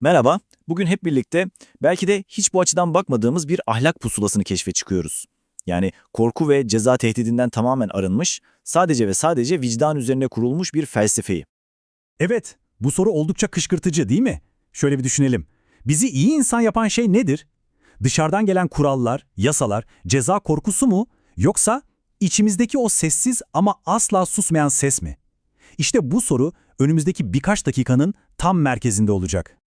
Merhaba, bugün hep birlikte belki de hiç bu açıdan bakmadığımız bir ahlak pusulasını keşfe çıkıyoruz. Yani korku ve ceza tehdidinden tamamen arınmış, sadece ve sadece vicdan üzerine kurulmuş bir felsefeyi. Evet, bu soru oldukça kışkırtıcı değil mi? Şöyle bir düşünelim. Bizi iyi insan yapan şey nedir? Dışarıdan gelen kurallar, yasalar, ceza korkusu mu? Yoksa içimizdeki o sessiz ama asla susmayan ses mi? İşte bu soru önümüzdeki birkaç dakikanın tam merkezinde olacak.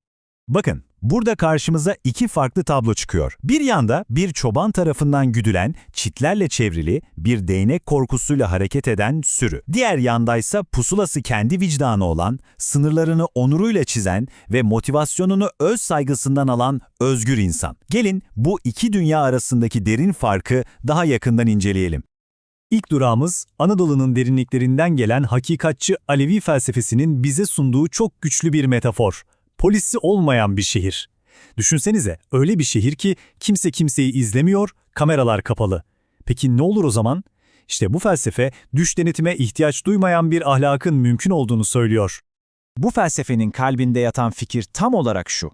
Bakın, burada karşımıza iki farklı tablo çıkıyor. Bir yanda bir çoban tarafından güdülen, çitlerle çevrili, bir değnek korkusuyla hareket eden sürü. Diğer yandaysa pusulası kendi vicdanı olan, sınırlarını onuruyla çizen ve motivasyonunu öz saygısından alan özgür insan. Gelin bu iki dünya arasındaki derin farkı daha yakından inceleyelim. İlk durağımız Anadolu'nun derinliklerinden gelen hakikatçı Alevi felsefesinin bize sunduğu çok güçlü bir metafor. Polisi olmayan bir şehir. Düşünsenize öyle bir şehir ki kimse kimseyi izlemiyor, kameralar kapalı. Peki ne olur o zaman? İşte bu felsefe düş denetime ihtiyaç duymayan bir ahlakın mümkün olduğunu söylüyor. Bu felsefenin kalbinde yatan fikir tam olarak şu.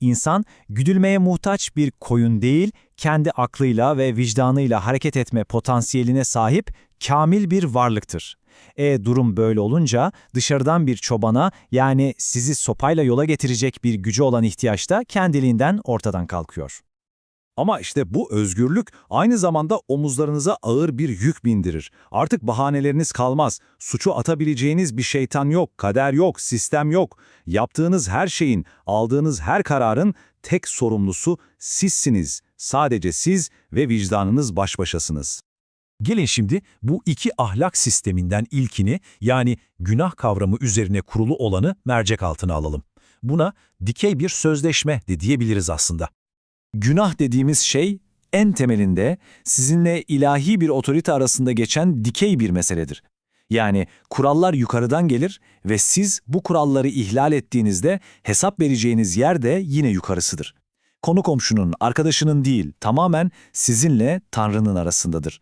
İnsan, güdülmeye muhtaç bir koyun değil, kendi aklıyla ve vicdanıyla hareket etme potansiyeline sahip kamil bir varlıktır. E durum böyle olunca dışarıdan bir çobana yani sizi sopayla yola getirecek bir gücü olan ihtiyaç da kendiliğinden ortadan kalkıyor. Ama işte bu özgürlük aynı zamanda omuzlarınıza ağır bir yük bindirir. Artık bahaneleriniz kalmaz. Suçu atabileceğiniz bir şeytan yok, kader yok, sistem yok. Yaptığınız her şeyin, aldığınız her kararın tek sorumlusu sizsiniz. Sadece siz ve vicdanınız baş başasınız. Gelin şimdi bu iki ahlak sisteminden ilkini yani günah kavramı üzerine kurulu olanı mercek altına alalım. Buna dikey bir sözleşme de diyebiliriz aslında. Günah dediğimiz şey en temelinde sizinle ilahi bir otorite arasında geçen dikey bir meseledir. Yani kurallar yukarıdan gelir ve siz bu kuralları ihlal ettiğinizde hesap vereceğiniz yer de yine yukarısıdır. Konu komşunun, arkadaşının değil, tamamen sizinle Tanrı'nın arasındadır.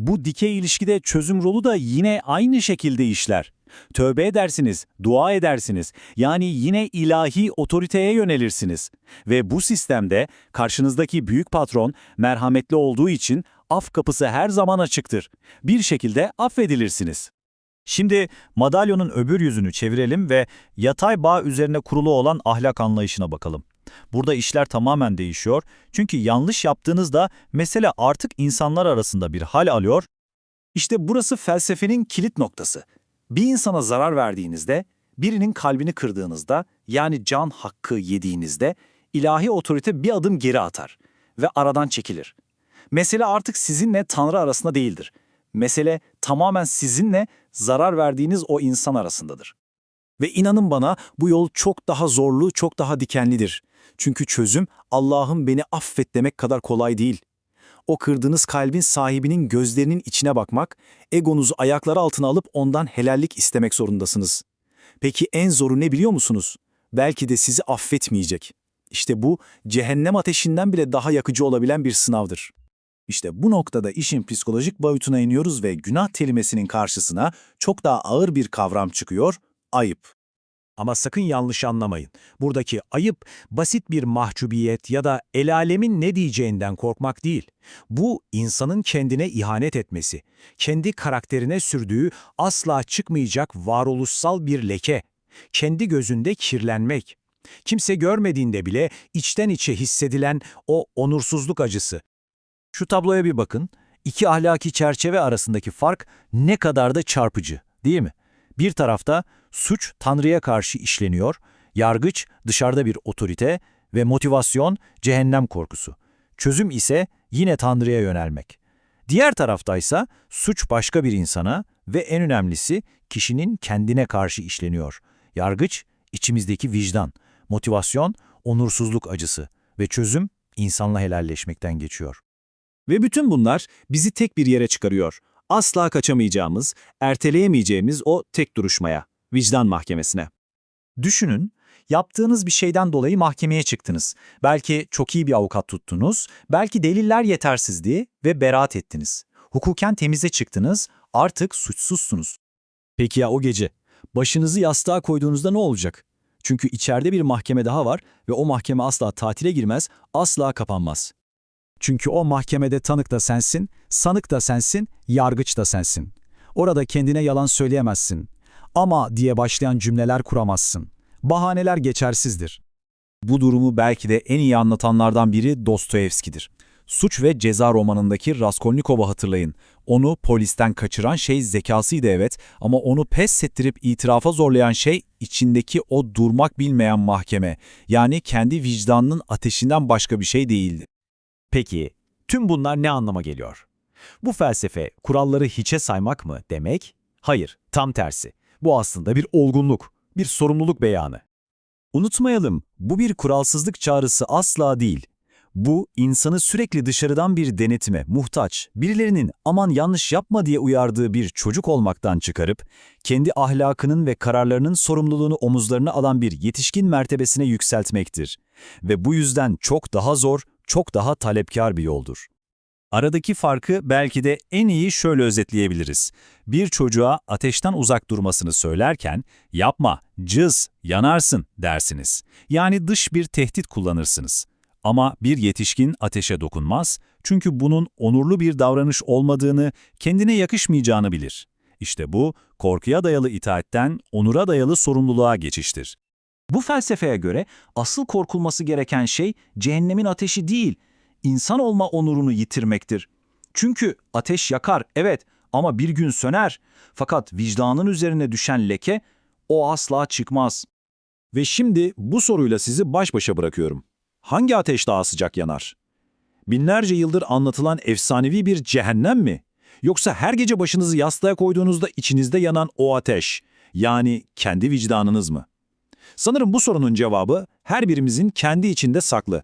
Bu dikey ilişkide çözüm rolu da yine aynı şekilde işler. Tövbe edersiniz, dua edersiniz. Yani yine ilahi otoriteye yönelirsiniz. Ve bu sistemde karşınızdaki büyük patron merhametli olduğu için af kapısı her zaman açıktır. Bir şekilde affedilirsiniz. Şimdi madalyonun öbür yüzünü çevirelim ve yatay bağ üzerine kurulu olan ahlak anlayışına bakalım. Burada işler tamamen değişiyor. Çünkü yanlış yaptığınızda mesele artık insanlar arasında bir hal alıyor. İşte burası felsefenin kilit noktası. Bir insana zarar verdiğinizde, birinin kalbini kırdığınızda, yani can hakkı yediğinizde, ilahi otorite bir adım geri atar ve aradan çekilir. Mesele artık sizinle Tanrı arasında değildir. Mesele tamamen sizinle zarar verdiğiniz o insan arasındadır. Ve inanın bana bu yol çok daha zorlu, çok daha dikenlidir. Çünkü çözüm Allah'ım beni affet demek kadar kolay değil. O kırdığınız kalbin sahibinin gözlerinin içine bakmak, egonuzu ayakları altına alıp ondan helallik istemek zorundasınız. Peki en zoru ne biliyor musunuz? Belki de sizi affetmeyecek. İşte bu cehennem ateşinden bile daha yakıcı olabilen bir sınavdır. İşte bu noktada işin psikolojik boyutuna iniyoruz ve günah kelimesinin karşısına çok daha ağır bir kavram çıkıyor, ayıp. Ama sakın yanlış anlamayın. Buradaki ayıp basit bir mahcubiyet ya da el alemin ne diyeceğinden korkmak değil. Bu insanın kendine ihanet etmesi, kendi karakterine sürdüğü asla çıkmayacak varoluşsal bir leke, kendi gözünde kirlenmek. Kimse görmediğinde bile içten içe hissedilen o onursuzluk acısı. Şu tabloya bir bakın. İki ahlaki çerçeve arasındaki fark ne kadar da çarpıcı, değil mi? Bir tarafta suç Tanrı'ya karşı işleniyor, yargıç dışarıda bir otorite ve motivasyon cehennem korkusu. Çözüm ise yine Tanrı'ya yönelmek. Diğer taraftaysa suç başka bir insana ve en önemlisi kişinin kendine karşı işleniyor. Yargıç içimizdeki vicdan, motivasyon onursuzluk acısı ve çözüm insanla helalleşmekten geçiyor. Ve bütün bunlar bizi tek bir yere çıkarıyor. Asla kaçamayacağımız, erteleyemeyeceğimiz o tek duruşmaya, vicdan mahkemesine. Düşünün, yaptığınız bir şeyden dolayı mahkemeye çıktınız. Belki çok iyi bir avukat tuttunuz, belki deliller yetersizdi ve beraat ettiniz. Hukuken temize çıktınız, artık suçsuzsunuz. Peki ya o gece? Başınızı yastığa koyduğunuzda ne olacak? Çünkü içeride bir mahkeme daha var ve o mahkeme asla tatile girmez, asla kapanmaz. Çünkü o mahkemede tanık da sensin, sanık da sensin, yargıç da sensin. Orada kendine yalan söyleyemezsin. Ama diye başlayan cümleler kuramazsın. Bahaneler geçersizdir. Bu durumu belki de en iyi anlatanlardan biri Dostoyevski'dir. Suç ve Ceza romanındaki Raskolnikov'u hatırlayın. Onu polisten kaçıran şey zekasıydı evet ama onu pes ettirip itirafa zorlayan şey içindeki o durmak bilmeyen mahkeme. Yani kendi vicdanının ateşinden başka bir şey değildi. Peki, tüm bunlar ne anlama geliyor? Bu felsefe kuralları hiçe saymak mı demek? Hayır, tam tersi. Bu aslında bir olgunluk, bir sorumluluk beyanı. Unutmayalım, bu bir kuralsızlık çağrısı asla değil. Bu, insanı sürekli dışarıdan bir denetime muhtaç, birilerinin aman yanlış yapma diye uyardığı bir çocuk olmaktan çıkarıp, kendi ahlakının ve kararlarının sorumluluğunu omuzlarına alan bir yetişkin mertebesine yükseltmektir. Ve bu yüzden çok daha zor, çok daha talepkar bir yoldur. Aradaki farkı belki de en iyi şöyle özetleyebiliriz. Bir çocuğa ateşten uzak durmasını söylerken, yapma, cız, yanarsın dersiniz. Yani dış bir tehdit kullanırsınız. Ama bir yetişkin ateşe dokunmaz çünkü bunun onurlu bir davranış olmadığını, kendine yakışmayacağını bilir. İşte bu, korkuya dayalı itaatten onura dayalı sorumluluğa geçiştir. Bu felsefeye göre asıl korkulması gereken şey cehennemin ateşi değil, insan olma onurunu yitirmektir. Çünkü ateş yakar, evet ama bir gün söner. Fakat vicdanın üzerine düşen leke o asla çıkmaz. Ve şimdi bu soruyla sizi baş başa bırakıyorum. Hangi ateş daha sıcak yanar? Binlerce yıldır anlatılan efsanevi bir cehennem mi? Yoksa her gece başınızı yastığa koyduğunuzda içinizde yanan o ateş, yani kendi vicdanınız mı? Sanırım bu sorunun cevabı her birimizin kendi içinde saklı.